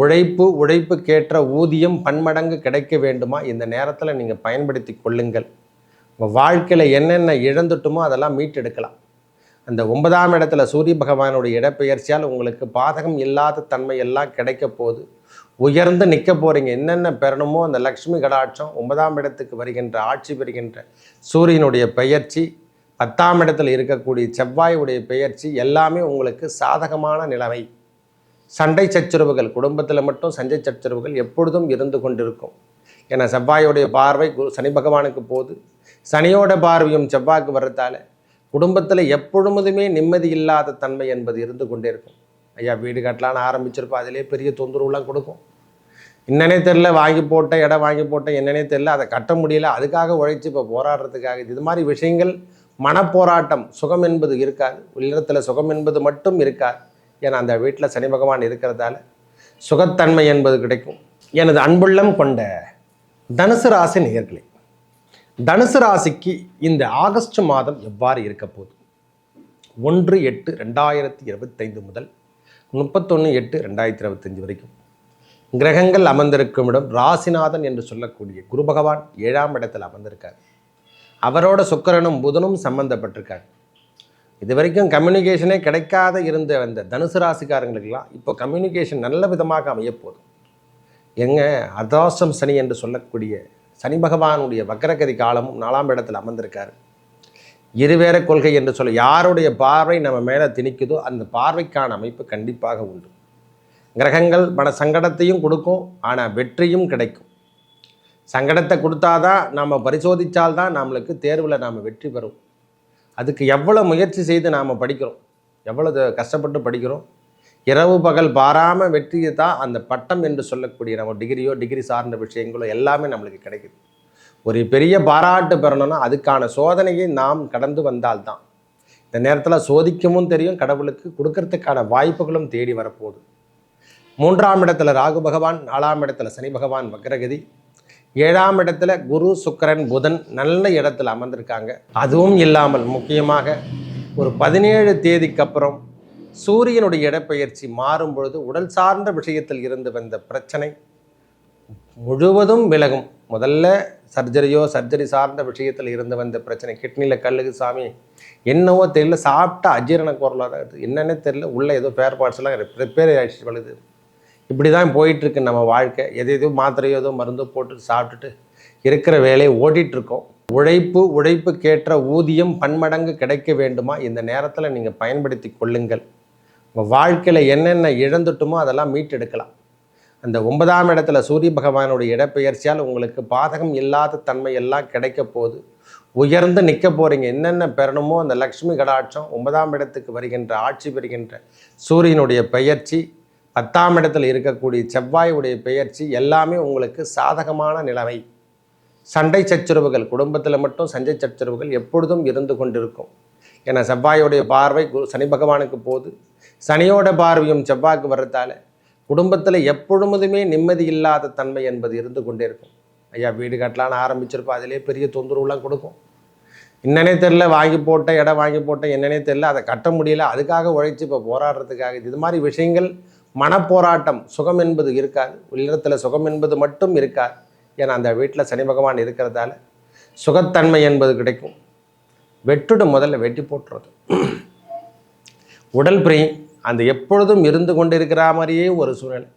உழைப்பு உழைப்புக்கேற்ற ஊதியம் பன்மடங்கு கிடைக்க வேண்டுமா? இந்த நேரத்தில் நீங்கள் பயன்படுத்தி கொள்ளுங்கள். உங்கள் வாழ்க்கையில் என்னென்ன இழந்துட்டுமோ அதெல்லாம் மீட்டெடுக்கலாம். அந்த ஒன்பதாம் இடத்துல சூரிய பகவானுடைய இடப்பெயர்ச்சியால் உங்களுக்கு பாதகம் இல்லாத தன்மை எல்லாம் கிடைக்க போகுது. உயர்ந்து நிற்க போகிறீங்க என்னென்ன பெறணுமோ அந்த லக்ஷ்மி கடாட்சம் ஒன்பதாம் இடத்துக்கு வருகின்ற ஆட்சி பெறுகின்ற சூரியனுடைய பெயர்ச்சி பத்தாம் இடத்தில் இருக்கக்கூடிய செவ்வாயுடைய பெயர்ச்சி எல்லாமே உங்களுக்கு சாதகமான நிலைமை. சண்டை சச்சரவுகள் குடும்பத்தில் மட்டும் சண்டை சச்சரவுகள் எப்பொழுதும் இருந்து கொண்டிருக்கும். ஏன்னா செவ்வாயோடைய பார்வை குரு சனி பகவானுக்கு போகுது. சனியோட பார்வையும் செவ்வாய்க்கு வர்றதால குடும்பத்தில் எப்பொழுதுமே நிம்மதி இல்லாத தன்மை என்பது இருந்து கொண்டே இருக்கும் ஐயா வீடு கட்டலான்னு ஆரம்பிச்சிருப்போம். அதிலே பெரிய தொந்தரவுலாம் கொடுக்கும். என்னன்னே தெரில வாங்கி போட்ட இடம் வாங்கி போட்ட என்னன்னே தெரில அதை கட்ட முடியல அதுக்காக உழைச்சி இப்போ போராடுறதுக்காக. இது மாதிரி விஷயங்கள் மனப்போராட்டம் சுகம் என்பது இருக்காது. இல்லறத்தில் சுகம் என்பது மட்டும் இருக்காது. ஏன்னா அந்த வீட்டில் சனி பகவான் இருக்கிறதால சுகத்தன்மை என்பது கிடைக்கும். எனது அன்புள்ளம் கொண்ட தனுசு ராசி நேர்களே தனுசு ராசிக்கு இந்த ஆகஸ்ட் மாதம் எவ்வாறு இருக்க போகுது? ஒன்று எட்டு ரெண்டாயிரத்தி இருபத்தைந்து முதல் முப்பத்தொன்று எட்டு ரெண்டாயிரத்தி இருபத்தஞ்சு வரைக்கும். கிரகங்கள் அமர்ந்திருக்கும் இடம் ராசிநாதன் என்று சொல்லக்கூடிய குரு பகவான் ஏழாம் இடத்தில் அமர்ந்திருக்கார். அவரோட சுக்கரனும் புதனும் சம்பந்தப்பட்டிருக்காங்க இது வரைக்கும் கம்யூனிகேஷனே கிடைக்காத இருந்த அந்த தனுசு ராசிக்காரங்களுக்கெல்லாம் இப்போ கம்யூனிகேஷன் நல்ல விதமாக அமையப்போதும் எங்க அதாசம் சனி என்று சொல்லக்கூடிய சனி பகவானுடைய வக்கரகதி காலமும் நாலாம் இடத்தில் அமர்ந்திருக்கார். இருவேற கொள்கை என்று சொல்ல யாருடைய பார்வை நம்ம மேலே திணிக்குதோ அந்த பார்வைக்கான அமைப்பு கண்டிப்பாக உண்டு. கிரகங்கள் மன சங்கடத்தையும் கொடுக்கும் ஆனால் வெற்றியும் கிடைக்கும். சங்கடத்தை கொடுத்தாதான் நாம் பரிசோதித்தால்தான் நம்மளுக்கு தேர்வில் நாம் வெற்றி பெறும். அதுக்கு எவ்வளோ முயற்சி செய்து நாம் படிக்கிறோம்? எவ்வளோ கஷ்டப்பட்டு படிக்கிறோம்? இரவு பகல் பாராமல் வெற்றியை தான் அந்த பட்டம் என்று சொல்லக்கூடிய நம்ம டிகிரியோ டிகிரி சார்ந்த விஷயங்களோ எல்லாமே நம்மளுக்கு கிடைக்குது. ஒரு பெரிய பாராட்டு பெறணும்னா அதுக்கான சோதனையை நாம் கடந்து வந்தால்தான். இந்த நேரத்தில் சோதிக்கவும் தெரியும் கடவுளுக்கு கொடுக்கறதுக்கான வாய்ப்புகளும் தேடி வரப்போகுது. மூன்றாம் இடத்துல ராகு பகவான் நாலாம் இடத்துல சனி பகவான் வக்ரகதி. ஏழாம் இடத்துல குரு சுக்கரன் புதன் நல்ல இடத்துல அமர்ந்திருக்காங்க. அதுவும் இல்லாமல் முக்கியமாக ஒரு பதினேழு தேதிக்கு அப்புறம் சூரியனுடைய இடப்பெயர்ச்சி மாறும் பொழுது உடல் சார்ந்த விஷயத்தில் இருந்து வந்த பிரச்சனை முழுவதும் விலகும். முதல்ல சர்ஜரியோ சர்ஜரி சார்ந்த விஷயத்தில் இருந்து வந்த பிரச்சனை. கிட்னியில் கல்லுக்கு சாமி என்னவோ தெரியல சாப்பிட்டா அஜீரண குரலாக இருக்குது. என்னென்னே தெரியல உள்ளே ஏதோ பேர் பார்ட்ஸ்லாம் ரிப்பேர் ஆகிடுச்சு வருது இப்படி தான் போயிட்டுருக்கு நம்ம வாழ்க்கை. எது எதுவும் மாத்திரையோ ஏதோ மருந்தோ போட்டு சாப்பிட்டுட்டு இருக்கிற வேலையை ஓட்டிகிட்டு இருக்கோம் உழைப்பு உழைப்புக்கேற்ற ஊதியம் பன்மடங்கு கிடைக்க வேண்டுமா? இந்த நேரத்தில் நீங்கள் பயன்படுத்தி கொள்ளுங்கள். உங்கள் வாழ்க்கையில் என்னென்ன இழந்துட்டுமோ அதெல்லாம் மீட்டெடுக்கலாம். அந்த ஒன்பதாம் இடத்துல சூரிய பகவானுடைய இடப்பெயர்ச்சியால் உங்களுக்கு பாதகம் இல்லாத தன்மை எல்லாம் கிடைக்க போகுது. உயர்ந்து நிற்க போகிறீங்க என்னென்ன பெறணுமோ அந்த லக்ஷ்மி கடாட்சம் ஒன்பதாம் இடத்துக்கு வருகின்ற ஆட்சி பெறுகின்ற சூரியனுடைய பெயர்ச்சி பத்தாம் இடத்துல இருக்கக்கூடிய செவ்வாயுடைய பெயர்ச்சி எல்லாமே உங்களுக்கு சாதகமான நிலைமை. சண்டை சச்சரவுகள் குடும்பத்தில் மட்டும் சண்டை சச்சரவுகள் எப்பொழுதும் இருந்து கொண்டிருக்கும். ஏன்னா செவ்வாயோடைய பார்வை குரு சனி பகவானுக்கு போகுது. சனியோட பார்வையும் செவ்வாய்க்கு வர்றதால குடும்பத்தில் எப்பொழுதுமே நிம்மதி இல்லாத தன்மை என்பது இருந்து கொண்டே இருக்கும். ஐயா வீடு கட்டலான்னு ஆரம்பிச்சிருப்போம். அதிலே பெரிய தொந்தரவுலாம் கொடுக்கும். என்னன்னே தெரில வாங்கி போட்ட இடம் வாங்கி போட்ட என்னன்னே தெரில அதை கட்ட முடியல. அதுக்காக உழைச்சி இப்போ போராடுறதுக்காக இது மாதிரி விஷயங்கள் மனப்போராட்டம் சுகம் என்பது இருக்காது. உள்ளிடத்தில் சுகம் என்பது மட்டும் இருக்காது. ஏன்னா அந்த வீட்டில் சனி பகவான் இருக்கிறதால சுகத்தன்மை என்பது கிடைக்கும். வெட்டுடு முதல்ல வெட்டி போட்டுறது. உடல் பிரி அந்த எப்பொழுதும் இருந்து கொண்டு இருக்கிற மாதிரியே ஒரு சூழ்நிலை.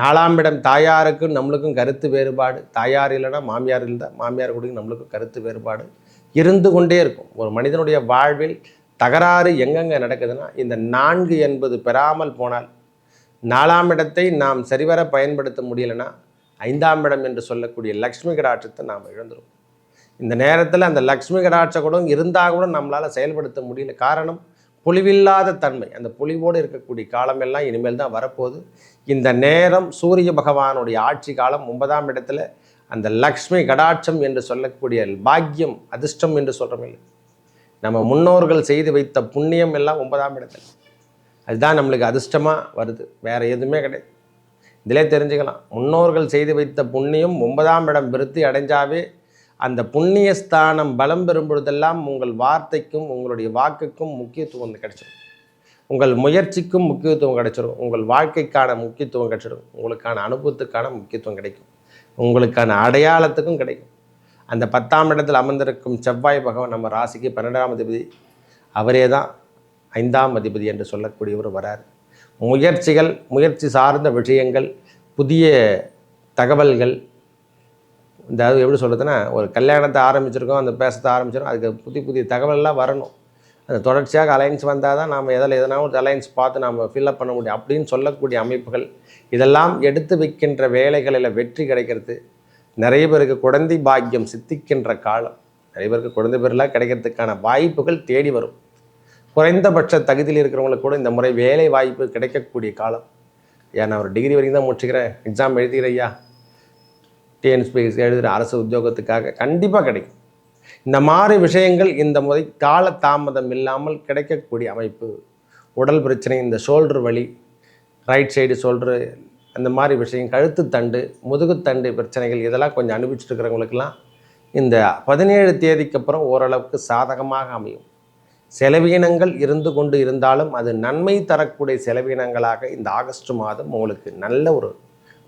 நாலாம் இடம் தாயாருக்கும் நம்மளுக்கும் கருத்து வேறுபாடு. தாயார் இல்லைன்னா மாமியார் இல்லை மாமியார் கூட நம்மளுக்கும் கருத்து வேறுபாடு. இருந்து கொண்டே இருக்கும். ஒரு மனிதனுடைய வாழ்வில் தகராறு எங்கெங்கே நடக்குதுன்னா இந்த நான்கு என்பது பெறாமல் போனால் நாலாம் இடத்தை நாம் சரிவர பயன்படுத்த முடியலைன்னா ஐந்தாம் இடம் என்று சொல்லக்கூடிய லக்ஷ்மி கடாட்சத்தை நாம் இழந்துடும் இந்த நேரத்தில் அந்த லக்ஷ்மி கடாட்ச கூட இருந்தால் கூட நம்மளால் செயல்படுத்த முடியல. காரணம் பொலிவில்லாத தன்மை. அந்த பொலிவோடு இருக்கக்கூடிய காலமெல்லாம் இனிமேல் தான் வரப்போகுது. இந்த நேரம் சூரிய பகவானுடைய ஆட்சி காலம் ஒன்பதாம் இடத்துல அந்த லக்ஷ்மி கடாட்சம் என்று சொல்லக்கூடிய பாக்கியம் அதிர்ஷ்டம் என்று சொல்கிறோம் நம்ம முன்னோர்கள் செய்து வைத்த புண்ணியம் எல்லாம் ஒன்பதாம் இடத்துல. அதுதான் நம்மளுக்கு அதிர்ஷ்டமாக வருது. வேறு எதுவுமே கிடையாது. இதிலே தெரிஞ்சுக்கலாம். முன்னோர்கள் செய்து வைத்த புண்ணியம் ஒன்பதாம் இடம் விருத்தி அடைஞ்சாவே அந்த புண்ணிய ஸ்தானம் பலம் பெறும்பொழுதெல்லாம் உங்கள் வார்த்தைக்கும் உங்களுடைய வாக்குக்கும் முக்கியத்துவம் வந்து கிடைச்சிடும் உங்கள் முயற்சிக்கும் முக்கியத்துவம் கிடைச்சிடும் உங்கள் வாழ்க்கைக்கான முக்கியத்துவம் கிடைச்சிடும் உங்களுக்கான அனுபவத்துக்கான முக்கியத்துவம் கிடைக்கும். உங்களுக்கான அடையாளத்துக்கும் கிடைக்கும். அந்த பத்தாம் இடத்தில் அமர்ந்திருக்கும் செவ்வாய் பகவான் நம்ம ராசிக்கு பன்னெண்டாம் அதிபதி. அவரே தான். ஐந்தாம் அதிபதி என்று சொல்லக்கூடியவர் வரார். முயற்சிகள் முயற்சி சார்ந்த விஷயங்கள் புதிய தகவல்கள் இந்த அது எப்படி சொல்கிறதுன்னா ஒரு கல்யாணத்தை ஆரம்பிச்சிருக்கோம் அந்த பேசத்தை ஆரம்பிச்சிருக்கோம் அதுக்கு புதிய புதிய தகவல்லாம் வரணும். அந்த தொடர்ச்சியாக அலைன்ஸ் வந்தால் தான் நாம் எதில் எதனா ஒரு அலைன்ஸ் பார்த்து நாம் ஃபில்அப் பண்ண முடியும் அப்படின்னு சொல்லக்கூடிய அமைப்புகள். இதெல்லாம் எடுத்து வைக்கின்ற வேலைகளில் வெற்றி கிடைக்கிறது. நிறைய பேருக்கு குழந்தை பாக்கியம் சித்திக்கின்ற காலம். நிறைய பேருக்கு குழந்தை பேரெலாம் கிடைக்கிறதுக்கான வாய்ப்புகள் தேடி வரும். குறைந்தபட்ச தகுதியில் இருக்கிறவங்களுக்கு கூட இந்த முறை வேலை வாய்ப்பு கிடைக்கக்கூடிய காலம். ஏன்னா ஒரு டிகிரி வரைக்கும் தான் முடிச்சுக்கிறேன். எக்ஸாம் எழுதுகிறையா ஐயா. டிஎன்ஸ்பிஎஸ் எழுதுகிற அரசு உத்தியோகத்துக்காக கண்டிப்பாக கிடைக்கும். இந்த மாதிரி விஷயங்கள் இந்த முறை கால தாமதம் இல்லாமல் கிடைக்கக்கூடிய அமைப்பு. உடல் பிரச்சனை இந்த ஷோல்டர் வலி ரைட் சைடு ஷோல்டரு அந்த மாதிரி விஷயம் கழுத்து தண்டு முதுகுத்தண்டு பிரச்சனைகள் இதெல்லாம் கொஞ்சம் அனுபவிச்சுட்டு இருக்கிறவங்களுக்கெல்லாம் இந்த பதினேழு தேதிக்கு அப்புறம் ஓரளவுக்கு சாதகமாக அமையும். செலவீனங்கள் இருந்து கொண்டு இருந்தாலும் அது நன்மை தரக்கூடிய செலவீனங்களாக இந்த ஆகஸ்ட் மாதம் உங்களுக்கு நல்ல ஒரு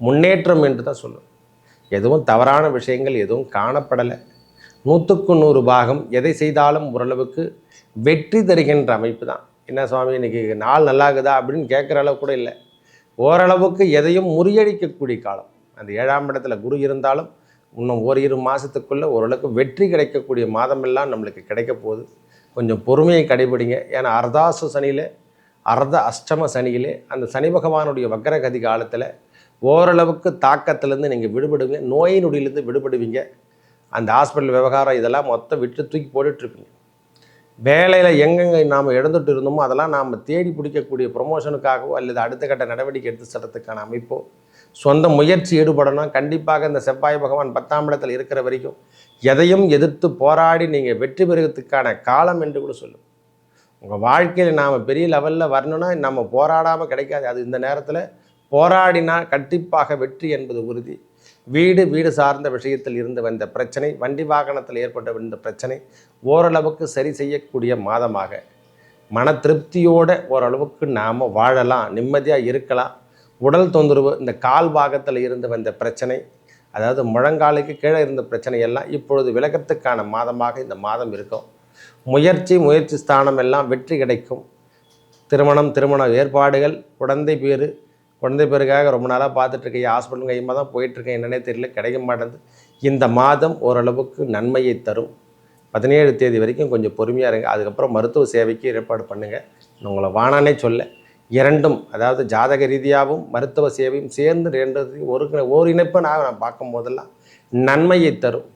முன்னேற்றம் என்று தான் சொல்லும் எதுவும் தவறான விஷயங்கள் எதுவும் காணப்படலை. நூற்றுக்கு நூறு பாகம் எதை செய்தாலும் ஓரளவுக்கு வெற்றி தருகின்ற அமைப்பு தான். என்ன சுவாமி இன்றைக்கி நாள் நல்லாகுதா அப்படின்னு கேட்குற அளவு கூட இல்லை. ஓரளவுக்கு எதையும் முறியடிக்கக்கூடிய காலம். அந்த ஏழாம் இடத்துல குரு இருந்தாலும் இன்னும் ஓரிரு மாதத்துக்குள்ளே ஓரளவுக்கு வெற்றி கிடைக்கக்கூடிய மாதமெல்லாம் நம்மளுக்கு கிடைக்க போகுது. கொஞ்சம் பொறுமையை கடைபிடிங்க. ஏன்னா அர்தாசு சனியில் அர்த அஷ்டம சனியிலே அந்த சனி பகவானுடைய வக்கரகதி காலத்தில் ஓரளவுக்கு தாக்கத்திலேருந்து நீங்கள் விடுபடுவீங்க நோய் நொடியிலேருந்து விடுபடுவீங்க. அந்த ஹாஸ்பிட்டல் விவகாரம் இதெல்லாம் மொத்தம் விட்டு தூக்கி போட்டுட்ருப்பீங்க. வேலையில் எங்கெங்கே நாம் இழந்துட்டு இருந்தோமோ அதெல்லாம் நாம் தேடி பிடிக்கக்கூடிய ப்ரொமோஷனுக்காகவோ அல்லது அடுத்த கட்ட நடவடிக்கை எடுத்து செல்றதுக்கான அமைப்போ சொந்த முயற்சி ஈடுபடணும். கண்டிப்பாக இந்த செவ்வாய் பகவான் பத்தாம் இடத்தில் இருக்கிற வரைக்கும் எதையும் எதிர்த்து போராடி நீங்கள் வெற்றி பெறுவதற்கான காலம் என்று கூட சொல்லும். உங்கள் வாழ்க்கையில் நாம் பெரிய லெவலில் வரணும்னா நம்ம போராடாமல் கிடைக்காது. அது இந்த நேரத்தில் போராடினா கண்டிப்பாக வெற்றி என்பது உறுதி. வீடு வீடு சார்ந்த விஷயத்தில் இருந்து வந்த பிரச்சனை வண்டி வாகனத்தில் ஏற்பட்ட வந்த பிரச்சனை ஓரளவுக்கு சரி செய்யக்கூடிய மாதமாக. மன திருப்தியோடு ஓரளவுக்கு நாம் வாழலாம் நிம்மதியாக இருக்கலாம். உடல் தொந்தரவு இந்த கால் பாகத்தில் இருந்து வந்த பிரச்சனை அதாவது முழங்காலுக்கு கீழே இருந்த பிரச்சனை எல்லாம் இப்பொழுது விலகத்துக்கான மாதமாக இந்த மாதம் இருக்கும். முயற்சி முயற்சி ஸ்தானம் எல்லாம் வெற்றி கிடைக்கும். திருமணம் திருமண ஏற்பாடுகள் குழந்தை பேர் குழந்தை பேருக்காக ரொம்ப நாளாக பார்த்துட்ருக்கேன். ஹாஸ்பிட்டல் கையமாக தான் போயிட்டுருக்கேன் என்னன்னே தெரியல கிடைக்க மாட்டேங்குது. இந்த மாதம் ஓரளவுக்கு நன்மையை தரும். பதினேழு தேதி வரைக்கும் கொஞ்சம் பொறுமையாக இருங்க. அதுக்கப்புறம் மருத்துவ சேவைக்கு ஏற்பாடு பண்ணுங்கள் உங்களை வானானே சொல்ல. இரண்டும் அதாவது ஜாதக ரீதியாகவும் மருத்துவ சேவையும் சேர்ந்து ரெண்டு ஒரு ஓரிணைப்பை நான் நான் பார்க்கும் போதெல்லாம் நன்மையை தரும்.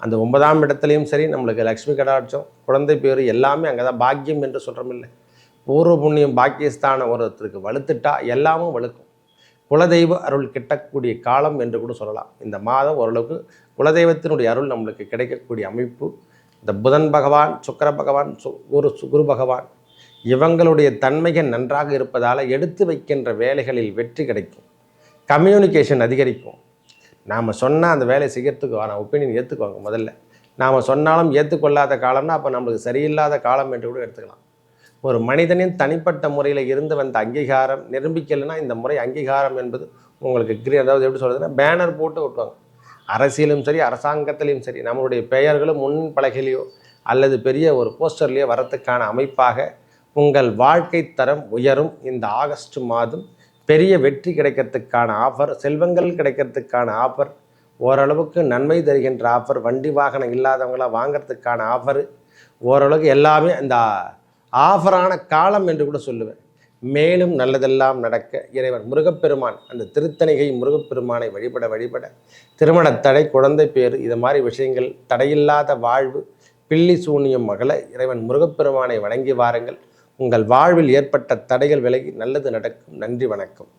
அந்த ஒன்பதாம் இடத்துலையும் சரி நம்மளுக்கு லக்ஷ்மி கடாட்சம் குழந்தை பேர் எல்லாமே அங்கே தான் பாக்கியம் என்று சொல்கிறோமில்லை பூர்வ புண்ணியம் பாக்கியஸ்தான ஒருத்தருக்கு வலுத்துட்டா எல்லாமும் வலுக்கும். குலதெய்வ அருள் கிட்டக்கூடிய காலம் என்று கூட சொல்லலாம். இந்த மாதம் ஓரளவுக்கு குலதெய்வத்தினுடைய அருள் நம்மளுக்கு கிடைக்கக்கூடிய அமைப்பு. இந்த புதன் பகவான் சுக்கர பகவான் சு குரு குரு பகவான் இவங்களுடைய தன்மைகள் நன்றாக இருப்பதால் எடுத்து வைக்கின்ற வேலைகளில் வெற்றி கிடைக்கும். கம்யூனிகேஷன் அதிகரிக்கும். நாம் சொன்னால் அந்த வேலையை செய்கிறதுக்கு நான் ஒப்பீனியன் ஏற்றுக்குவாங்க முதல்ல. நாம் சொன்னாலும் ஏற்றுக்கொள்ளாத காலம்னா அப்போ நம்மளுக்கு சரியில்லாத காலம் என்று கூட எடுத்துக்கலாம். ஒரு மனிதனின் தனிப்பட்ட முறையில் இருந்து வந்த அங்கீகாரம் நிரூபிக்கலைன்னா இந்த முறை அங்கீகாரம் என்பது உங்களுக்கு கிரி அதாவது எப்படி சொல்கிறதுன்னா பேனர் போட்டு விட்டுவாங்க அரசியலும் சரி அரசாங்கத்திலையும் சரி நம்மளுடைய பெயர்களும் முன் பலகையிலையோ அல்லது பெரிய ஒரு போஸ்டர்லேயோ வரத்துக்கான அமைப்பாக உங்கள் வாழ்க்கை தரம் உயரும். இந்த ஆகஸ்ட் மாதம் பெரிய வெற்றி கிடைக்கிறதுக்கான ஆஃபர் செல்வங்கள் கிடைக்கிறதுக்கான ஆஃபர் ஓரளவுக்கு நன்மை தருகின்ற ஆஃபர் வண்டி வாகனம் இல்லாதவங்களாம் வாங்கிறதுக்கான ஆஃபர் ஓரளவுக்கு எல்லாமே இந்த ஆஃபரான காலம் என்று கூட சொல்லுவேன். மேலும் நல்லதெல்லாம் நடக்க இறைவன் முருகப்பெருமான் அந்த திருத்தணிகை முருகப்பெருமானை வழிபட வழிபட திருமண தடை குழந்தை பேர் இது மாதிரி விஷயங்கள் தடையில்லாத வாழ்வு பில்லி சூனியம் மகள இறைவன் முருகப்பெருமானை வணங்கி வாருங்கள். உங்கள் வாழ்வில் ஏற்பட்ட தடைகள் விலகி நல்லது நடக்கும். நன்றி வணக்கம்.